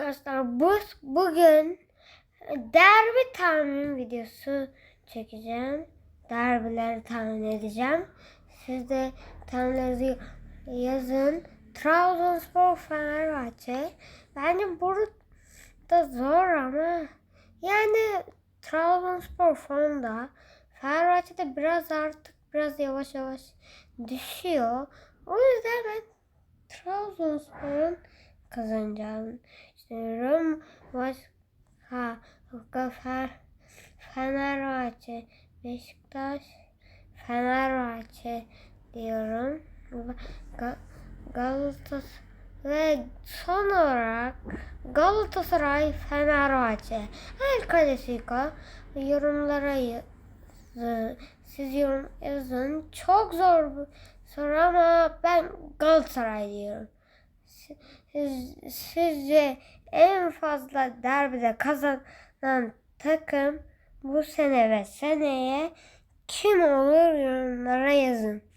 Arkadaşlar bu bugün derbi tahmin videosu çekeceğim. Derbileri tahmin edeceğim. Siz de tahminlerinizi yazın. Trabzonspor Fenerbahçe. Bence burada zor ama yani Trabzonspor formda. Fenerbahçe de biraz artık biraz yavaş yavaş düşüyor. O yüzden ben Trabzonspor'un kazanacağını düşünüyorum. Başka Fener, Fenerbahçe, Beşiktaş, Fenerbahçe diyorum. Ga- Galatasaray ve son olarak Galatasaray, Fenerbahçe. Her kalesika yorumlara yazın. Siz yorum yazın. Çok zor bir soru ama ben Galatasaray diyorum. Siz, sizce en fazla derbide kazanan takım bu sene ve seneye kim olur yorumlara yazın.